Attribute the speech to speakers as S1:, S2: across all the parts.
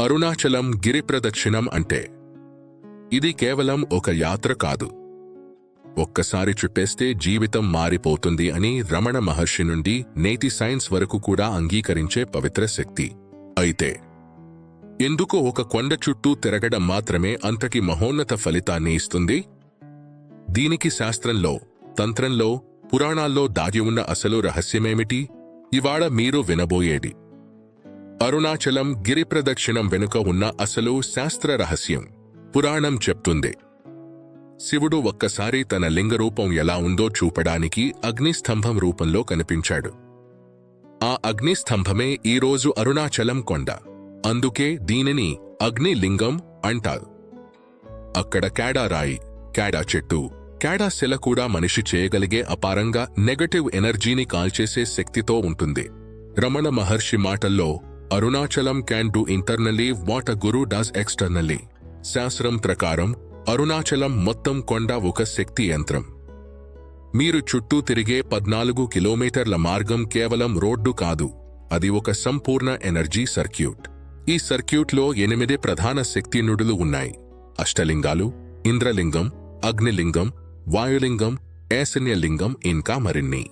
S1: అరుణాచలం గిరి ప్రదక్షిణం అంటే. ఇది కేవలం ఒక యాత్ర కాదు. ఒక్కసారి చుట్టేస్తే జీవితం మారిపోతుంది అని రమణ మహర్షి నుండి నేటి సైన్స్ వరకు కూడా అంగీకరించే పవిత్ర శక్తి. అయితే ఎందుకు ఒక కొండ చుట్టూ తిరగడం మాత్రమే అంతటి మహోన్నత ఫలితాన్ని ఇస్తుంది? దీనికి శాస్త్రంలో తంత్రంలో పురాణాల్లో దాగి ఉన్న అసలు రహస్యమేమిటి? ఇవాళ మీరు వినబోయేది. అరుణాచలం గిరి ప్రదక్షిణం వెనుక ఉన్న అసలు శాస్త్ర రహస్యం. పురాణం చెప్తుంది. శివుడు ఒక్కసారి తన లింగరూపం ఎలా ఉందో చూపడానికి అగ్నిస్తంభం రూపంలో కనిపించాడు. ఆ అగ్నిస్తంభమే ఈరోజు అరుణాచలం కొండ. అందుకే దీనిని అగ్నిలింగం అంటారు. అక్కడ క్యాడా రాయి చెట్టు క్యాడా శిల కూడా మనిషి చేయగలిగే అపారంగా నెగటివ్ ఎనర్జీని కాల్చేసే శక్తితో ఉంటుంది. రమణ మహర్షి మాటల్లో Arunachalam can do internally what a guru does externally శాస్త్రం ప్రకారం అరుణాచలం మొత్తం కొండ ఒక శక్తి యంత్రం. మీరు చుట్టూ తిరిగే పద్నాలుగు కిలోమీటర్ల మార్గం కేవలం రోడ్డు కాదు అది ఒక సంపూర్ణ ఎనర్జీ సర్క్యూట్. ఈ సర్క్యూట్లో ఎనిమిది ప్రధాన శక్తి నుడులు ఉన్నాయి. అష్టలింగాలు ఇంద్రలింగం అగ్నిలింగం వాయులింగం ఏసన్యలింగం ఇంకా మరిన్ని.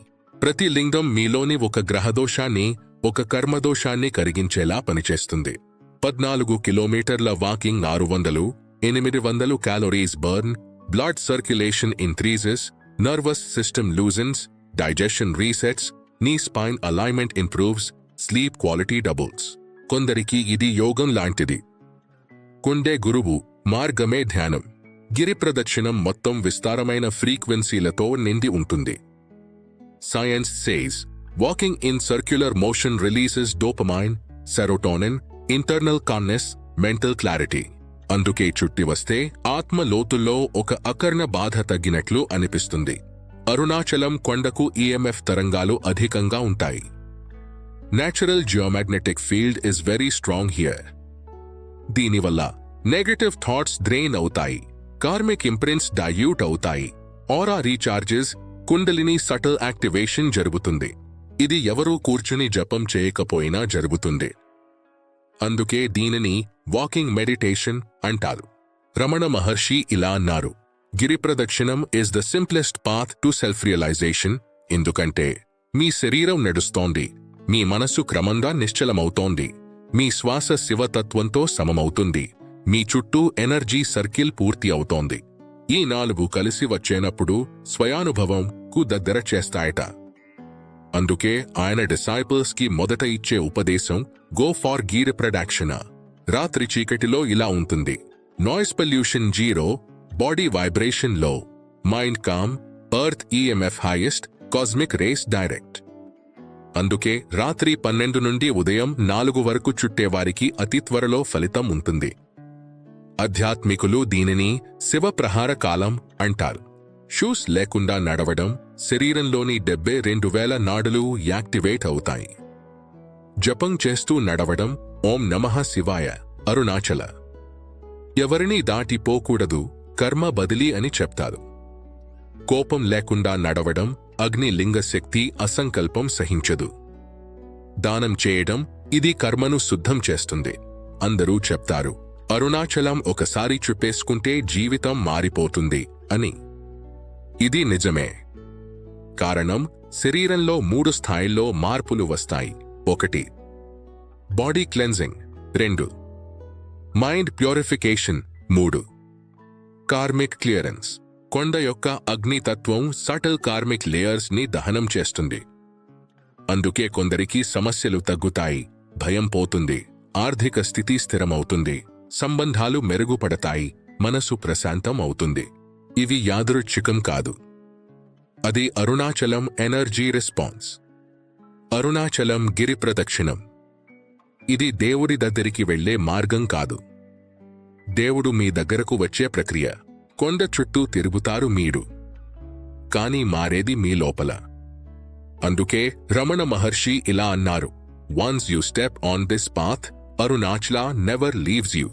S1: ప్రతి లింగం మీలోని ఒక గ్రహదోషాన్ని ఒక కర్మదోషాన్ని కరిగించేలా పనిచేస్తుంది. పద్నాలుగు కిలోమీటర్ల వాకింగ్ ఆరు వందలు ఎనిమిది వందలు calories burn blood circulation increases nervous system loosens digestion resets knee spine alignment improves sleep quality doubles. కొందరికి ఇది యోగం లాంటిది. కుండే గురువు మార్గమే ధ్యానం. గిరి ప్రదక్షిణం మొత్తం విస్తారమైన ఫ్రీక్వెన్సీలతో నిండి ఉంటుంది. Science says walking in circular motion releases dopamine, serotonin internal calmness mental clarity అందుకే చుట్టి వస్తే ఆత్మ లోతుల్లో ఒక అకర్ణ బాధ తగ్గినట్లు అనిపిస్తుంది. అరుణాచలం కొండకు ఈఎంఎఫ్ తరంగాలు అధికంగా ఉంటాయి. Natural geomagnetic field is very strong here దీనివల్ల నెగటివ్ థాట్స్ డ్రెయిన్ అవుతాయి. కార్మిక్ ఇంప్రింట్స్ డైల్యూట్ అవుతాయి. Aura recharges kundalini subtle activation జరుగుతుంది. ఇది ఎవరూ కూర్చుని జపం చేయకపోయినా జరుగుతుంది. అందుకే దీనిని వాకింగ్ మెడిటేషన్ అంటారు. రమణ మహర్షి ఇలా అన్నారు. Giripradakshinam is the simplest path to self realization ఎందుకంటే మీ శరీరం నడుస్తోంది. మీ మనస్సు క్రమంగా నిశ్చలమవుతోంది. మీ శ్వాస శివతత్వంతో సమమవుతుంది. మీ చుట్టూ ఎనర్జీ సర్కిల్ పూర్తి అవుతోంది. ఈ నాలుగు కలిసి వచ్చేనప్పుడు స్వయానుభవం కు దగ్గర చేస్తాయట. అందుకే ఆయన డిసైపుల్స్కి మొదట ఇచ్చే ఉపదేశం గో ఫార్ గీర్ ప్రొడక్షన్ రాత్రి చీకటిలో ఇలా ఉంటుంది. Noise pollution zero body వైబ్రేషన్లో mind calm earth EMF highest cosmic rays direct అందుకే రాత్రి పన్నెండు నుండి ఉదయం నాలుగు వరకు చుట్టేవారికి అతి త్వరలో ఫలితం ఉంటుంది. ఆధ్యాత్మికులు దీనిని శివప్రహార కాలం అంటారు. షూస్ లేకుండా నడవడం శరీరంలోని డెబ్బై రెండు వేల నాడులు యాక్టివేట్ అవుతాయి. జపం చేస్తూ నడవడం ఓం నమః శివాయ అరుణాచల. ఎవరినీ దాటిపోకూడదు కర్మ బదిలీ అని చెప్తారు. కోపం లేకుండా నడవడం అగ్ని లింగ శక్తి అసంకల్పం సహించదు. దానం చేయడం ఇది కర్మను శుద్ధం చేస్తుంది. అందరూ చెప్తారు అరుణాచలం ఒకసారి చుప్పేసుకుంటే జీవితం మారిపోతుంది అని. ఇది నిజమే. కారణం శరీరంలో మూడు స్థాయిల్లో మార్పులు వస్తాయి. ఒకటి బాడీ క్లెన్జింగ్ రెండు మైండ్ ప్యూరిఫికేషన్. మూడు కార్మిక్ క్లియరెన్స్. కొండ యొక్క అగ్నితత్వం సటల్ కార్మిక్ లేయర్స్ని దహనం చేస్తుంది. అందుకే కొందరికి సమస్యలు తగ్గుతాయి భయం పోతుంది ఆర్థిక స్థితి స్థిరమవుతుంది సంబంధాలు మెరుగుపడతాయి మనసు ప్రశాంతం అవుతుంది ఇవి యాదృచ్ఛికం కాదు. అది అరుణాచలం ఎనర్జీ రెస్పాన్స్. అరుణాచలం గిరి ప్రదక్షిణం. ఇది దేవుడి దగ్గరికి వెళ్ళే మార్గం కాదు. దేవుడు మీ దగ్గరకు వచ్చే ప్రక్రియ. కొండ చుట్టూ తిరుగుతారు మీరు. కానీ మారేది మీ లోపల. అందుకే రమణ మహర్షి ఇలా అన్నారు. Once you step on this path Arunachala never leaves you